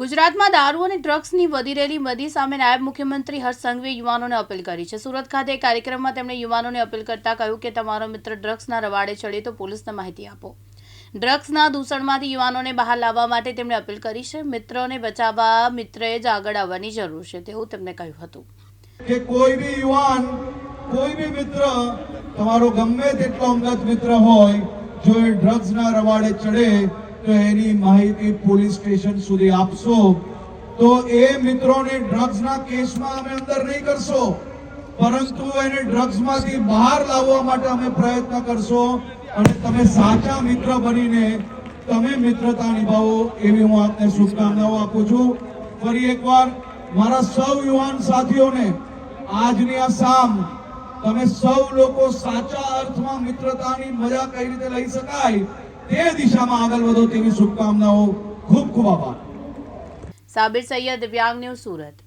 ગુજરાતમાં દારૂ અને ડ્રગ્સની વધી રહેલી મદી સામે નાયબ મુખ્યમંત્રી હર્ષ સંઘવીએ યુવાનોને અપીલ કરી છે. સુરત ખાતે એક કાર્યક્રમમાં તેમણે યુવાનોને અપીલ કરતા કહ્યું કે તમારો મિત્ર ડ્રગ્સના રવાડે ચડે તો પોલીસને માહિતી આપો. ડ્રગ્સના દૂષણમાંથી યુવાનોને બહાર લાવવા માટે તેમણે અપીલ કરી છે. મિત્રોને બચાવવા મિત્રએ જ આગળ આવવાની જરૂર છે તેવું તેમણે કહ્યું હતું. કે કોઈ બી યુવાન, કોઈ બી મિત્ર તમારો ગમે તેટલો અંગત મિત્ર હોય, જો એ ડ્રગ્સના રવાડે ચડે એની માહિતી પોલીસ સ્ટેશન સુધી આપશો, તો એ મિત્રોને ડ્રગ્સના કેસમાં અમે અંદર નહીં કરશો. પરંતુ એને ડ્રગ્સમાંથી બહાર લાવવા માટે અમે પ્રયત્ન કરશો અને તમે સાચા મિત્ર બનીને તમે મિત્રતા નિભાવો એવી હું આપને શુભકામનાઓ આપું છું. ફરી એકવાર મારા સૌ યુવાન સાથીઓને, આજની આ સામ તમે સૌ લોકો સાચા અર્થમાં મિત્રતાની મજા કઈ રીતે લઈ શકાય તે દિશામાં આગળ વધો તેવી શુભકામનાઓ ખૂબ ખૂબ આભાર. સાબિર સૈયદ દિવ્યાંગ ન્યૂઝ સુરત.